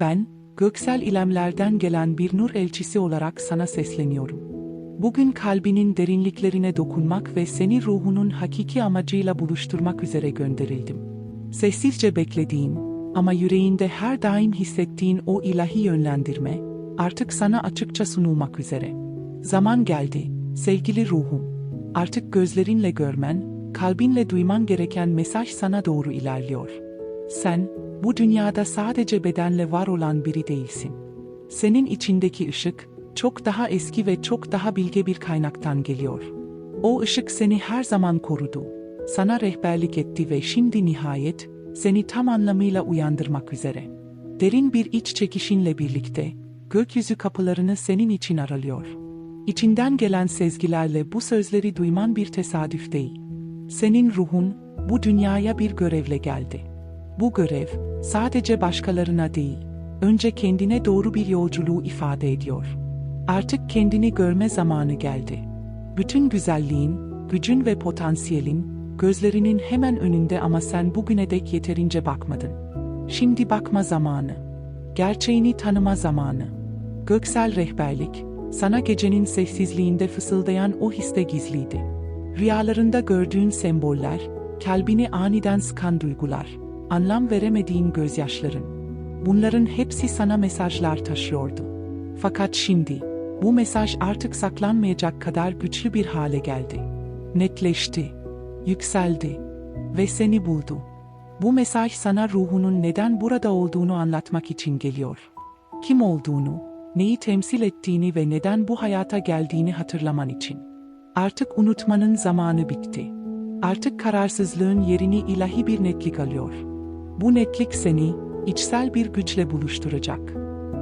Ben, göksel ilemlerden gelen bir nur elçisi olarak sana sesleniyorum. Bugün kalbinin derinliklerine dokunmak ve seni ruhunun hakiki amacıyla buluşturmak üzere gönderildim. Sessizce beklediğin ama yüreğinde her daim hissettiğin o ilahi yönlendirme, artık sana açıkça sunulmak üzere. Zaman geldi, sevgili ruhum. Artık gözlerinle görmen, kalbinle duyman gereken mesaj sana doğru ilerliyor. Sen, bu dünyada sadece bedenle var olan biri değilsin. Senin içindeki ışık, çok daha eski ve çok daha bilge bir kaynaktan geliyor. O ışık seni her zaman korudu. Sana rehberlik etti ve şimdi nihayet, seni tam anlamıyla uyandırmak üzere. Derin bir iç çekişinle birlikte, gökyüzü kapılarını senin için aralıyor. İçinden gelen sezgilerle bu sözleri duyman bir tesadüf değil. Senin ruhun, bu dünyaya bir görevle geldi. Bu görev, sadece başkalarına değil, önce kendine doğru bir yolculuğu ifade ediyor. Artık kendini görme zamanı geldi. Bütün güzelliğin, gücün ve potansiyelin, gözlerinin hemen önünde ama sen bugüne dek yeterince bakmadın. Şimdi bakma zamanı. Gerçeğini tanıma zamanı. Göksel rehberlik, sana gecenin sessizliğinde fısıldayan o histe gizliydi. Rüyalarında gördüğün semboller, kalbini aniden sıkan duygular, anlam veremediğin gözyaşların. Bunların hepsi sana mesajlar taşıyordu. Fakat şimdi, bu mesaj artık saklanmayacak kadar güçlü bir hale geldi. Netleşti, yükseldi ve seni buldu. Bu mesaj sana ruhunun neden burada olduğunu anlatmak için geliyor. Kim olduğunu, neyi temsil ettiğini ve neden bu hayata geldiğini hatırlaman için. Artık unutmanın zamanı bitti. Artık kararsızlığın yerini ilahi bir netlik alıyor. Bu netlik seni içsel bir güçle buluşturacak.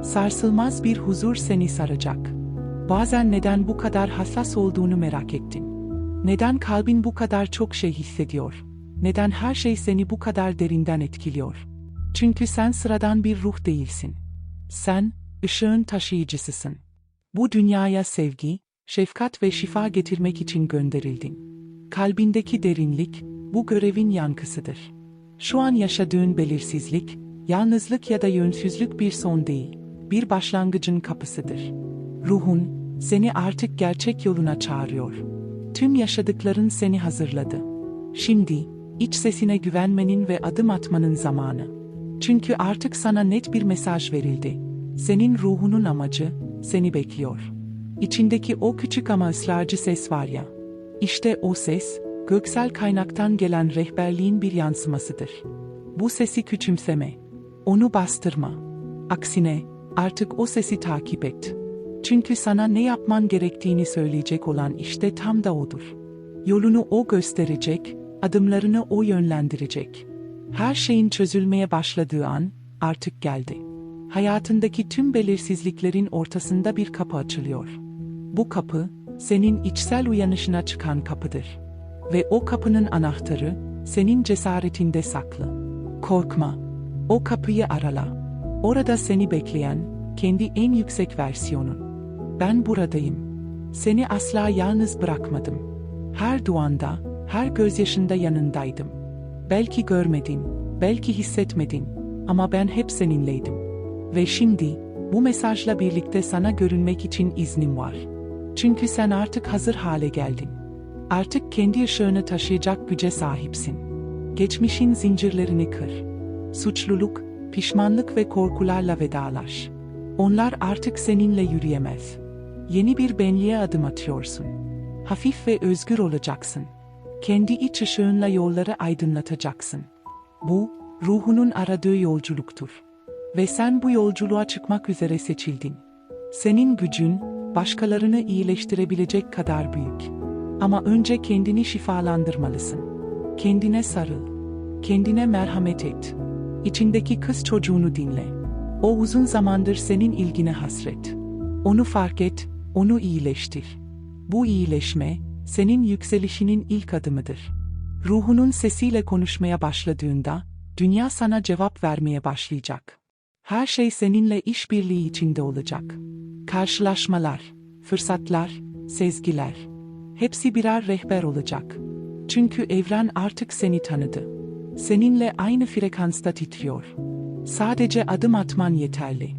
Sarsılmaz bir huzur seni saracak. Bazen neden bu kadar hassas olduğunu merak ettin. Neden kalbin bu kadar çok şey hissediyor? Neden her şey seni bu kadar derinden etkiliyor? Çünkü sen sıradan bir ruh değilsin. Sen, ışığın taşıyıcısısın. Bu dünyaya sevgi, şefkat ve şifa getirmek için gönderildin. Kalbindeki derinlik, bu görevin yankısıdır. Şu an yaşadığın belirsizlik, yalnızlık ya da yönsüzlük bir son değil, bir başlangıcın kapısıdır. Ruhun, seni artık gerçek yoluna çağırıyor. Tüm yaşadıkların seni hazırladı. Şimdi, iç sesine güvenmenin ve adım atmanın zamanı. Çünkü artık sana net bir mesaj verildi. Senin ruhunun amacı, seni bekliyor. İçindeki o küçük ama ısrarcı ses var ya. İşte o ses, göksel kaynaktan gelen rehberliğin bir yansımasıdır. Bu sesi küçümseme. Onu bastırma. Aksine, artık o sesi takip et. Çünkü sana ne yapman gerektiğini söyleyecek olan işte tam da odur. Yolunu o gösterecek, adımlarını o yönlendirecek. Her şeyin çözülmeye başladığı an artık geldi. Hayatındaki tüm belirsizliklerin ortasında bir kapı açılıyor. Bu kapı, senin içsel uyanışına çıkan kapıdır. Ve o kapının anahtarı, senin cesaretinde saklı. Korkma. O kapıyı arala. Orada seni bekleyen, kendi en yüksek versiyonun. Ben buradayım. Seni asla yalnız bırakmadım. Her duanda, her gözyaşında yanındaydım. Belki görmedin, belki hissetmedin ama ben hep seninleydim. Ve şimdi, bu mesajla birlikte sana görünmek için iznim var. Çünkü sen artık hazır hale geldin. Artık kendi ışığını taşıyacak güce sahipsin. Geçmişin zincirlerini kır. Suçluluk, pişmanlık ve korkularla vedalaş. Onlar artık seninle yürüyemez. Yeni bir benliğe adım atıyorsun. Hafif ve özgür olacaksın. Kendi iç ışığınla yolları aydınlatacaksın. Bu, ruhunun aradığı yolculuktur. Ve sen bu yolculuğa çıkmak üzere seçildin. Senin gücün, başkalarını iyileştirebilecek kadar büyük. Ama önce kendini şifalandırmalısın. Kendine sarıl. Kendine merhamet et. İçindeki kız çocuğunu dinle. O uzun zamandır senin ilgine hasret. Onu fark et, onu iyileştir. Bu iyileşme, senin yükselişinin ilk adımıdır. Ruhunun sesiyle konuşmaya başladığında, dünya sana cevap vermeye başlayacak. Her şey seninle işbirliği içinde olacak. Karşılaşmalar, fırsatlar, sezgiler. Hepsi birer rehber olacak. Çünkü evren artık seni tanıdı. Seninle aynı frekansta titriyor. Sadece adım atman yeterli.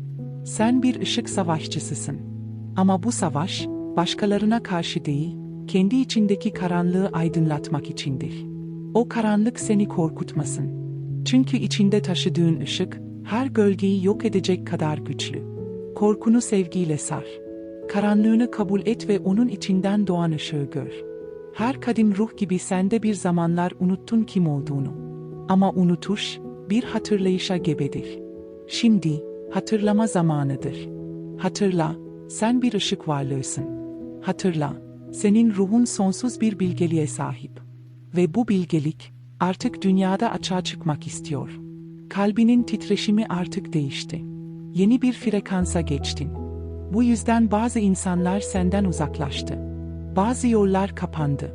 Sen bir ışık savaşçısısın. Ama bu savaş, başkalarına karşı değil, kendi içindeki karanlığı aydınlatmak içindir. O karanlık seni korkutmasın. Çünkü içinde taşıdığın ışık, her gölgeyi yok edecek kadar güçlü. Korkunu sevgiyle sar. Karanlığını kabul et ve onun içinden doğan ışığı gör. Her kadim ruh gibi sende bir zamanlar unuttun kim olduğunu. Ama unutuş, bir hatırlayışa gebedir. Şimdi, hatırlama zamanıdır. Hatırla, sen bir ışık varlığısın. Hatırla, senin ruhun sonsuz bir bilgeliğe sahip. Ve bu bilgelik, artık dünyada açığa çıkmak istiyor. Kalbinin titreşimi artık değişti. Yeni bir frekansa geçtin. Bu yüzden bazı insanlar senden uzaklaştı. Bazı yollar kapandı.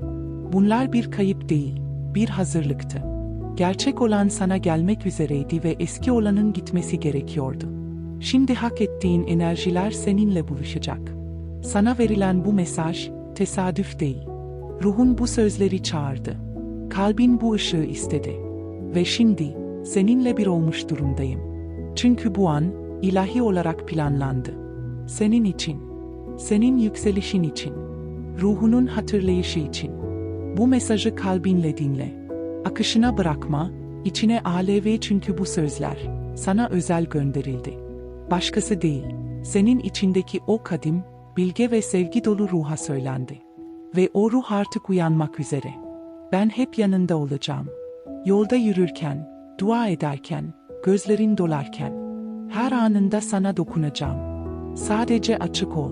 Bunlar bir kayıp değil, bir hazırlıktı. Gerçek olan sana gelmek üzereydi ve eski olanın gitmesi gerekiyordu. Şimdi hak ettiğin enerjiler seninle buluşacak. Sana verilen bu mesaj tesadüf değil. Ruhun bu sözleri çağırdı. Kalbin bu ışığı istedi. Ve şimdi seninle bir olmuş durumdayım. Çünkü bu an ilahi olarak planlandı. Senin için, senin yükselişin için, ruhunun hatırlayışı için. Bu mesajı kalbinle dinle. Akışına bırakma, içine alev çünkü bu sözler sana özel gönderildi. Başkası değil, senin içindeki o kadim, bilge ve sevgi dolu ruha söylendi. Ve o ruh artık uyanmak üzere. Ben hep yanında olacağım. Yolda yürürken, dua ederken, gözlerin dolarken, her anında sana dokunacağım. Sadece açık ol.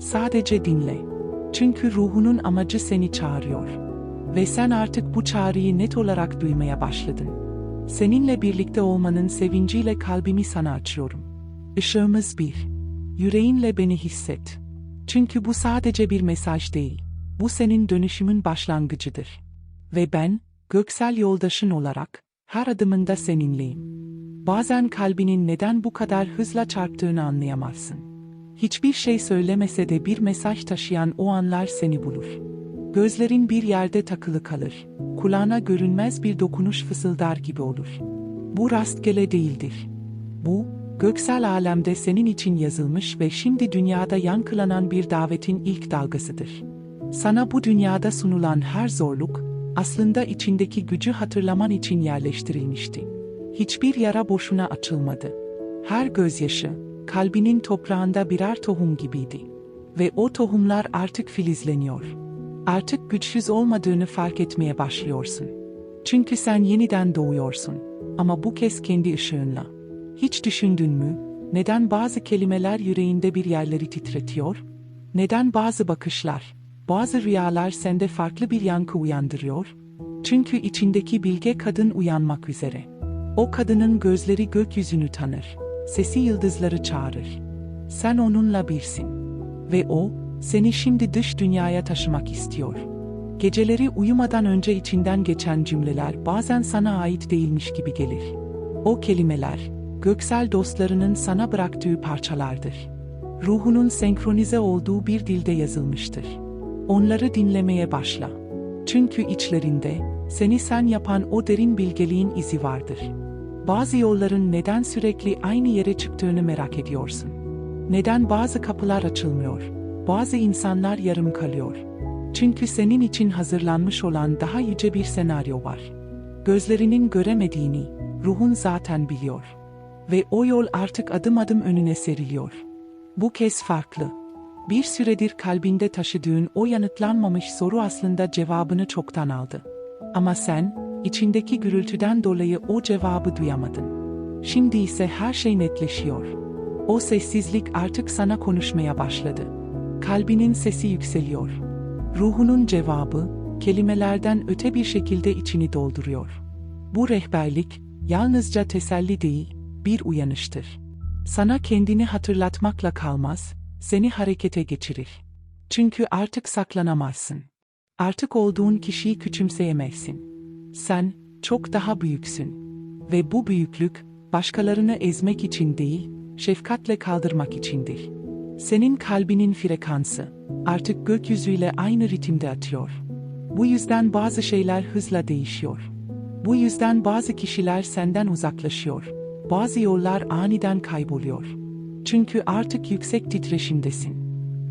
Sadece dinle. Çünkü ruhunun amacı seni çağırıyor. Ve sen artık bu çağrıyı net olarak duymaya başladın. Seninle birlikte olmanın sevinciyle kalbimi sana açıyorum. Işığımız bir. Yüreğinle beni hisset. Çünkü bu sadece bir mesaj değil. Bu senin dönüşümün başlangıcıdır. Ve ben, göksel yoldaşın olarak, her adımında seninleyim. Bazen kalbinin neden bu kadar hızla çarptığını anlayamazsın. Hiçbir şey söylemese de bir mesaj taşıyan o anlar seni bulur. Gözlerin bir yerde takılı kalır. Kulağına görünmez bir dokunuş fısıldar gibi olur. Bu rastgele değildir. Bu, göksel alemde senin için yazılmış ve şimdi dünyada yankılanan bir davetin ilk dalgasıdır. Sana bu dünyada sunulan her zorluk, aslında içindeki gücü hatırlaman için yerleştirilmişti. Hiçbir yara boşuna açılmadı. Her gözyaşı, kalbinin toprağında birer tohum gibiydi. Ve o tohumlar artık filizleniyor. Artık güçsüz olmadığını fark etmeye başlıyorsun. Çünkü sen yeniden doğuyorsun. Ama bu kez kendi ışığınla. Hiç düşündün mü, neden bazı kelimeler yüreğinde bir yerleri titretiyor? Neden bazı bakışlar, bazı rüyalar sende farklı bir yankı uyandırıyor? Çünkü içindeki bilge kadın uyanmak üzere. O kadının gözleri gökyüzünü tanır, sesi yıldızları çağırır. Sen onunla birsin. Ve o, seni şimdi dış dünyaya taşımak istiyor. Geceleri uyumadan önce içinden geçen cümleler bazen sana ait değilmiş gibi gelir. O kelimeler, göksel dostlarının sana bıraktığı parçalardır. Ruhunun senkronize olduğu bir dilde yazılmıştır. Onları dinlemeye başla. Çünkü içlerinde, seni sen yapan o derin bilgeliğin izi vardır. Bazı yolların neden sürekli aynı yere çıktığını merak ediyorsun. Neden bazı kapılar açılmıyor, bazı insanlar yarım kalıyor. Çünkü senin için hazırlanmış olan daha yüce bir senaryo var. Gözlerinin göremediğini, ruhun zaten biliyor. Ve o yol artık adım adım önüne seriliyor. Bu kez farklı. Bir süredir kalbinde taşıdığın o yanıtlanmamış soru aslında cevabını çoktan aldı. Ama sen, içindeki gürültüden dolayı o cevabı duyamadın. Şimdi ise her şey netleşiyor. O sessizlik artık sana konuşmaya başladı. Kalbinin sesi yükseliyor. Ruhunun cevabı, kelimelerden öte bir şekilde içini dolduruyor. Bu rehberlik, yalnızca teselli değil, bir uyanıştır. Sana kendini hatırlatmakla kalmaz, seni harekete geçirir. Çünkü artık saklanamazsın. Artık olduğun kişiyi küçümseyemezsin. Sen çok daha büyüksün. Ve bu büyüklük başkalarını ezmek için değil, şefkatle kaldırmak içindir. Senin kalbinin frekansı artık gökyüzüyle aynı ritimde atıyor. Bu yüzden bazı şeyler hızla değişiyor. Bu yüzden bazı kişiler senden uzaklaşıyor. bazı yollar aniden kayboluyor. Çünkü artık yüksek titreşimdesin.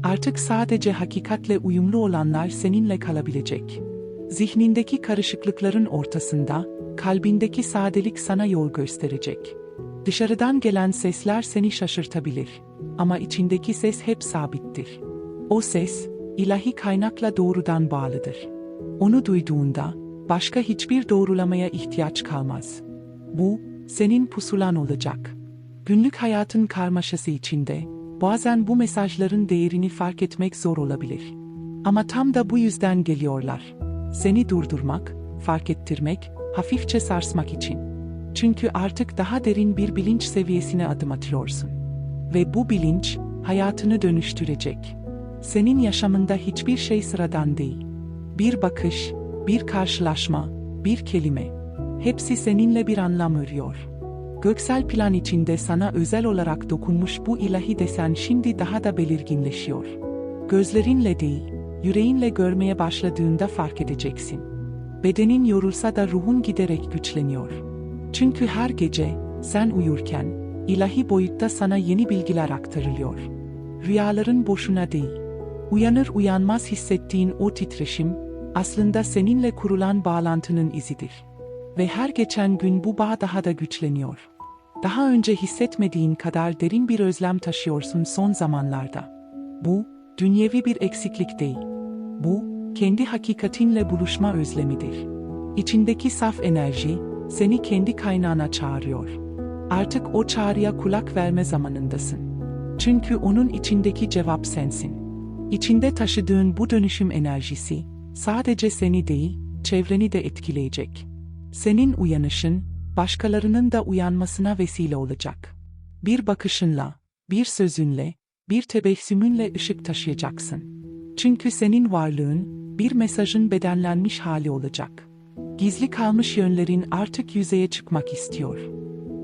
Artık sadece hakikatle uyumlu olanlar seninle kalabilecek. Zihnindeki karışıklıkların ortasında, kalbindeki sadelik sana yol gösterecek. Dışarıdan gelen sesler seni şaşırtabilir. Ama içindeki ses hep sabittir. O ses, ilahi kaynakla doğrudan bağlıdır. Onu duyduğunda, başka hiçbir doğrulamaya ihtiyaç kalmaz. Bu, senin pusulan olacak. Günlük hayatın karmaşası içinde, bazen bu mesajların değerini fark etmek zor olabilir. Ama tam da bu yüzden geliyorlar. Seni durdurmak, fark ettirmek, hafifçe sarsmak için. Çünkü artık daha derin bir bilinç seviyesine adım atıyorsun. Ve bu bilinç, hayatını dönüştürecek. Senin yaşamında hiçbir şey sıradan değil. Bir bakış, bir karşılaşma, bir kelime. Hepsi seninle bir anlam örüyor. Göksel plan içinde sana özel olarak dokunmuş bu ilahi desen şimdi daha da belirginleşiyor. Gözlerinle değil, yüreğinle görmeye başladığında fark edeceksin. Bedenin yorulsa da ruhun giderek güçleniyor. Çünkü her gece, sen uyurken, ilahi boyutta sana yeni bilgiler aktarılıyor. Rüyaların boşuna değil. Uyanır uyanmaz hissettiğin o titreşim, aslında seninle kurulan bağlantının izidir. Ve her geçen gün bu bağ daha da güçleniyor. Daha önce hissetmediğin kadar derin bir özlem taşıyorsun son zamanlarda. Bu, dünyevi bir eksiklik değil. Bu, kendi hakikatinle buluşma özlemidir. İçindeki saf enerji, seni kendi kaynağına çağırıyor. Artık o çağrıya kulak verme zamanındasın. Çünkü onun içindeki cevap sensin. İçinde taşıdığın bu dönüşüm enerjisi, sadece seni değil, çevreni de etkileyecek. Senin uyanışın, başkalarının da uyanmasına vesile olacak. Bir bakışınla, bir sözünle, bir tebessümünle ışık taşıyacaksın. Çünkü senin varlığın, bir mesajın bedenlenmiş hali olacak. Gizli kalmış yönlerin artık yüzeye çıkmak istiyor.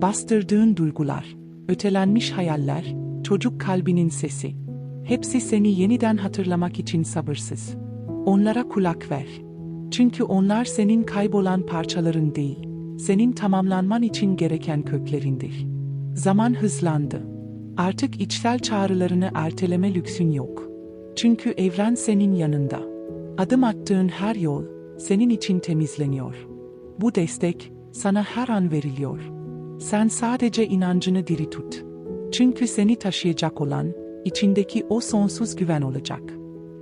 Bastırdığın duygular, ötelenmiş hayaller, çocuk kalbinin sesi. Hepsi seni yeniden hatırlamak için sabırsız. Onlara kulak ver. Çünkü onlar senin kaybolan parçaların değil, senin tamamlanman için gereken köklerindir. Zaman hızlandı. Artık içsel çağrılarını erteleme lüksün yok. Çünkü evren senin yanında. Adım attığın her yol senin için temizleniyor. Bu destek sana her an veriliyor. Sen sadece inancını diri tut. Çünkü seni taşıyacak olan içindeki o sonsuz güven olacak.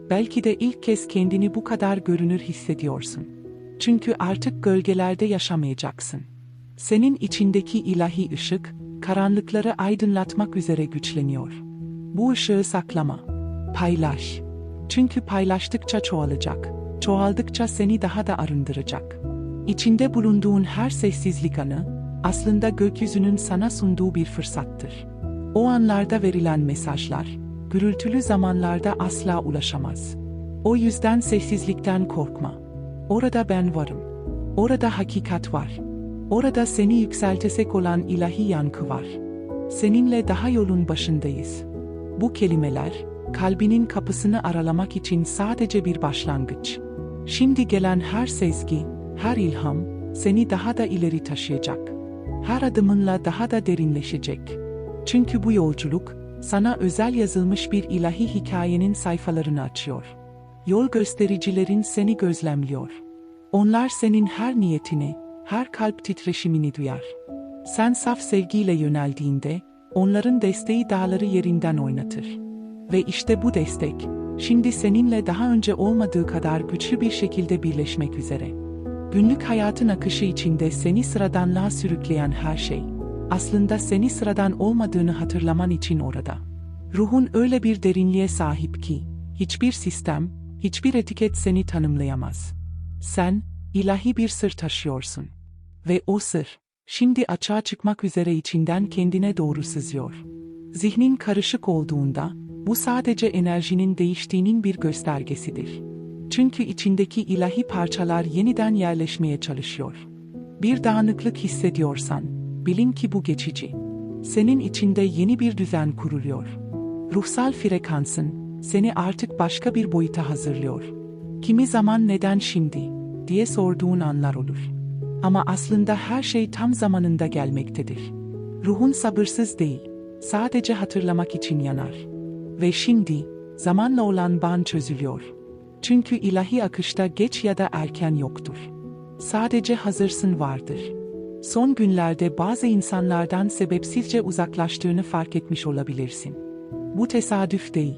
Belki de ilk kez kendini bu kadar görünür hissediyorsun. Çünkü artık gölgelerde yaşamayacaksın. Senin içindeki ilahi ışık, karanlıkları aydınlatmak üzere güçleniyor. Bu ışığı saklama. Paylaş. Çünkü paylaştıkça çoğalacak. Çoğaldıkça seni daha da arındıracak. İçinde bulunduğun her sessizlik anı, aslında gökyüzünün sana sunduğu bir fırsattır. O anlarda verilen mesajlar, gürültülü zamanlarda asla ulaşamaz. O yüzden sessizlikten korkma. Orada ben varım. Orada hakikat var. Orada seni yükseltesek olan ilahi yankı var. Seninle daha yolun başındayız. Bu kelimeler, kalbinin kapısını aralamak için sadece bir başlangıç. Şimdi gelen her sezgi, her ilham, seni daha da ileri taşıyacak. Her adımınla daha da derinleşecek. Çünkü bu yolculuk, sana özel yazılmış bir ilahi hikayenin sayfalarını açıyor. Yol göstericilerin seni gözlemliyor. Onlar senin her niyetini, her kalp titreşimini duyar. Sen saf sevgiyle yöneldiğinde, onların desteği dağları yerinden oynatır. Ve işte bu destek, şimdi seninle daha önce olmadığı kadar güçlü bir şekilde birleşmek üzere. Günlük hayatın akışı içinde seni sıradanlığa sürükleyen her şey, aslında seni sıradan olmadığını hatırlaman için orada. Ruhun öyle bir derinliğe sahip ki, hiçbir sistem, hiçbir etiket seni tanımlayamaz. Sen, ilahi bir sır taşıyorsun. Ve o sır, şimdi açığa çıkmak üzere içinden kendine doğru sızıyor. Zihnin karışık olduğunda, bu sadece enerjinin değiştiğinin bir göstergesidir. Çünkü içindeki ilahi parçalar yeniden yerleşmeye çalışıyor. Bir dağınıklık hissediyorsan, bilin ki bu geçici. Senin içinde yeni bir düzen kuruluyor. Ruhsal frekansın, seni artık başka bir boyuta hazırlıyor. Kimi zaman neden şimdi, diye sorduğun anlar olur. Ama aslında her şey tam zamanında gelmektedir. Ruhun sabırsız değil, sadece hatırlamak için yanar. Ve şimdi, zamanla olan bağın çözülüyor. Çünkü ilahi akışta geç ya da erken yoktur. Sadece hazırsın vardır. Son günlerde bazı insanlardan sebepsizce uzaklaştığını fark etmiş olabilirsin. Bu tesadüf değil.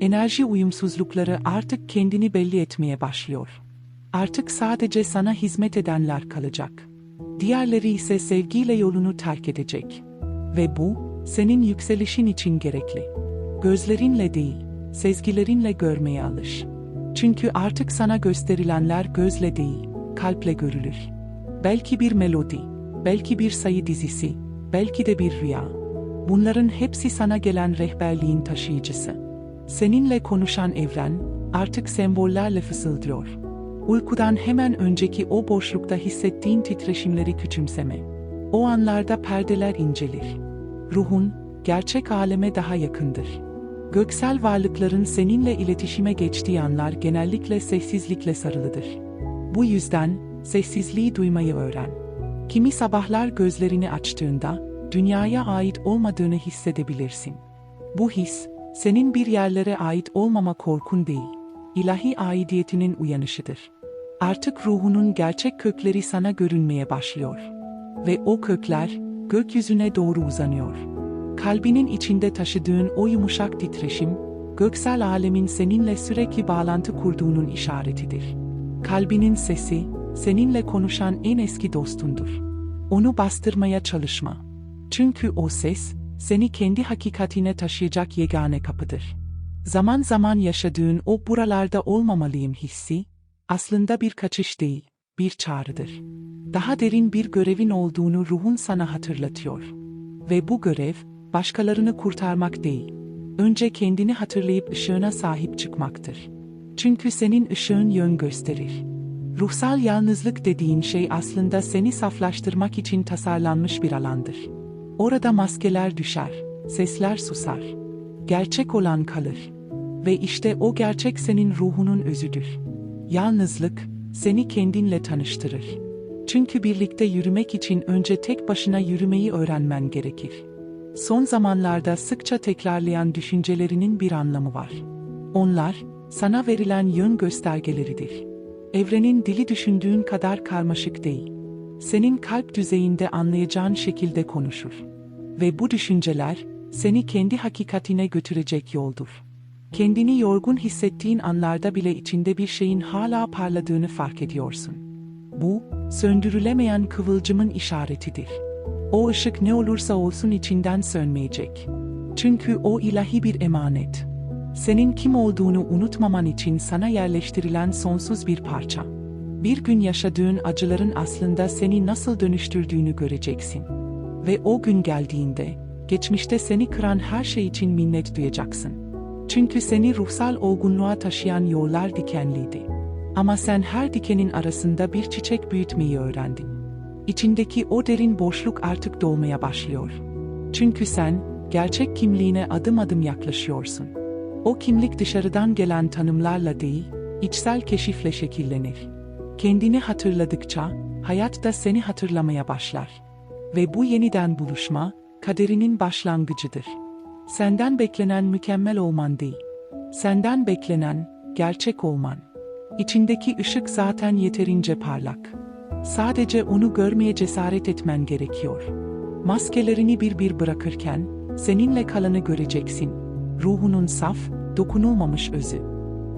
Enerji uyumsuzlukları artık kendini belli etmeye başlıyor. Artık sadece sana hizmet edenler kalacak. Diğerleri ise sevgiyle yolunu terk edecek. Ve bu, senin yükselişin için gerekli. Gözlerinle değil, sezgilerinle görmeye alış. Çünkü artık sana gösterilenler gözle değil, kalple görülür. Belki bir melodi, belki bir sayı dizisi, belki de bir rüya. Bunların hepsi sana gelen rehberliğin taşıyıcısı. Seninle konuşan evren, artık sembollerle fısıldıyor. Uykudan hemen önceki o boşlukta hissettiğin titreşimleri küçümseme. O anlarda perdeler incelir. Ruhun, gerçek aleme daha yakındır. Göksel varlıkların seninle iletişime geçtiği anlar genellikle sessizlikle sarılıdır. Bu yüzden, sessizliği duymayı öğren. Kimi sabahlar gözlerini açtığında, dünyaya ait olmadığını hissedebilirsin. Bu his, senin bir yerlere ait olmama korkun değil, ilahi aidiyetinin uyanışıdır. Artık ruhunun gerçek kökleri sana görünmeye başlıyor. Ve o kökler, gökyüzüne doğru uzanıyor. Kalbinin içinde taşıdığın o yumuşak titreşim, göksel alemin seninle sürekli bağlantı kurduğunun işaretidir. Kalbinin sesi, seninle konuşan en eski dostundur. Onu bastırmaya çalışma. Çünkü o ses, seni kendi hakikatine taşıyacak yegane kapıdır. Zaman zaman yaşadığın o buralarda olmamalıyım hissi, aslında bir kaçış değil, bir çağrıdır. Daha derin bir görevin olduğunu ruhun sana hatırlatıyor. Ve bu görev, başkalarını kurtarmak değil, önce kendini hatırlayıp ışığına sahip çıkmaktır. Çünkü senin ışığın yön gösterir. Ruhsal yalnızlık dediğin şey aslında seni saflaştırmak için tasarlanmış bir alandır. Orada maskeler düşer, sesler susar. Gerçek olan kalır. Ve işte o gerçek senin ruhunun özüdür. Yalnızlık, seni kendinle tanıştırır. Çünkü birlikte yürümek için önce tek başına yürümeyi öğrenmen gerekir. Son zamanlarda sıkça tekrarlayan düşüncelerinin bir anlamı var. Onlar, sana verilen yön göstergeleridir. Evrenin dili düşündüğün kadar karmaşık değil. Senin kalp düzeyinde anlayacağın şekilde konuşur. Ve bu düşünceler, seni kendi hakikatine götürecek yoldur. Kendini yorgun hissettiğin anlarda bile içinde bir şeyin hala parladığını fark ediyorsun. Bu, söndürülemeyen kıvılcımın işaretidir. O ışık ne olursa olsun içinden sönmeyecek. Çünkü o ilahi bir emanet. Senin kim olduğunu unutmaman için sana yerleştirilen sonsuz bir parça. Bir gün yaşadığın acıların aslında seni nasıl dönüştürdüğünü göreceksin. Ve o gün geldiğinde, geçmişte seni kıran her şey için minnet duyacaksın. Çünkü seni ruhsal olgunluğa taşıyan yollar dikenliydi. Ama sen her dikenin arasında bir çiçek büyütmeyi öğrendin. İçindeki o derin boşluk artık dolmaya başlıyor. Çünkü sen, gerçek kimliğine adım adım yaklaşıyorsun. O kimlik dışarıdan gelen tanımlarla değil, içsel keşifle şekillenir. Kendini hatırladıkça, hayat da seni hatırlamaya başlar. Ve bu yeniden buluşma, kaderinin başlangıcıdır. Senden beklenen mükemmel olman değil. Senden beklenen, gerçek olman. İçindeki ışık zaten yeterince parlak. Sadece onu görmeye cesaret etmen gerekiyor. Maskelerini bir bir bırakırken, seninle kalanı göreceksin. Ruhunun saf, dokunulmamış özü.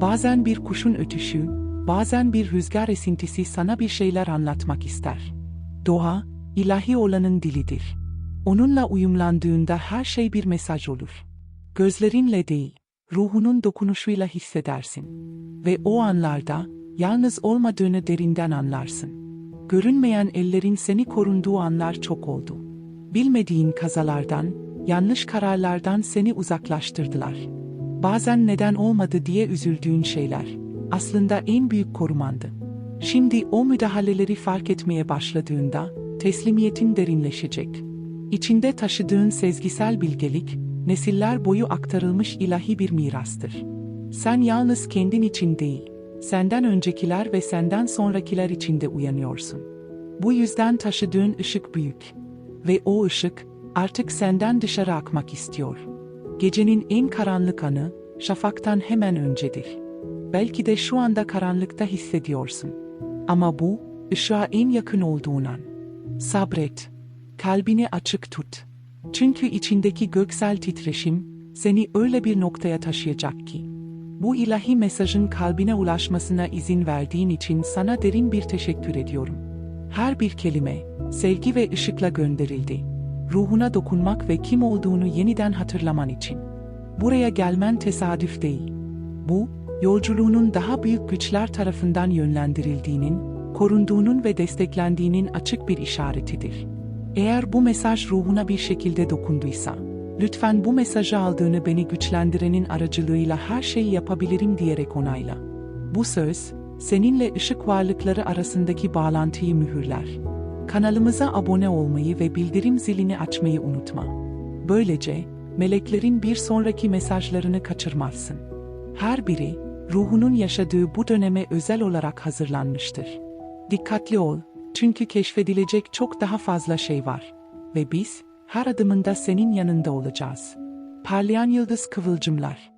Bazen bir kuşun ötüşü, bazen bir rüzgar esintisi sana bir şeyler anlatmak ister. Doğa, ilahi olanın dilidir. Onunla uyumlandığında her şey bir mesaj olur. Gözlerinle değil, ruhunun dokunuşuyla hissedersin. Ve o anlarda, yalnız olmadığını derinden anlarsın. Görünmeyen ellerin seni korunduğu anlar çok oldu. Bilmediğin kazalardan, yanlış kararlardan seni uzaklaştırdılar. Bazen neden olmadı diye üzüldüğün şeyler, aslında en büyük korumandı. Şimdi o müdahaleleri fark etmeye başladığında, teslimiyetin derinleşecek. İçinde taşıdığın sezgisel bilgelik, nesiller boyu aktarılmış ilahi bir mirastır. Sen yalnız kendin için değil, senden öncekiler ve senden sonrakiler için de uyanıyorsun. Bu yüzden taşıdığın ışık büyük. Ve o ışık, Artık senden dışarı akmak istiyor. Gecenin en karanlık anı, şafaktan hemen öncedir. Belki de şu anda karanlıkta hissediyorsun. Ama bu, ışığa en yakın olduğun an. Sabret. Kalbini açık tut. Çünkü içindeki göksel titreşim, seni öyle bir noktaya taşıyacak ki. Bu ilahi mesajın kalbine ulaşmasına izin verdiğin için sana derin bir teşekkür ediyorum. Her bir kelime, sevgi ve ışıkla gönderildi. Ruhuna dokunmak ve kim olduğunu yeniden hatırlaman için. Buraya gelmen tesadüf değil. Bu, yolculuğunun daha büyük güçler tarafından yönlendirildiğinin, korunduğunun ve desteklendiğinin açık bir işaretidir. Eğer bu mesaj ruhuna bir şekilde dokunduysa, lütfen bu mesajı aldığını beni güçlendirenin aracılığıyla her şeyi yapabilirim diyerek onayla. Bu söz, seninle ışık varlıkları arasındaki bağlantıyı mühürler. Kanalımıza abone olmayı ve bildirim zilini açmayı unutma. Böylece, meleklerin bir sonraki mesajlarını kaçırmazsın. Her biri, ruhunun yaşadığı bu döneme özel olarak hazırlanmıştır. Dikkatli ol, çünkü keşfedilecek çok daha fazla şey var. Ve biz, her adımında senin yanında olacağız. Parlayan Yıldız Kıvılcımlar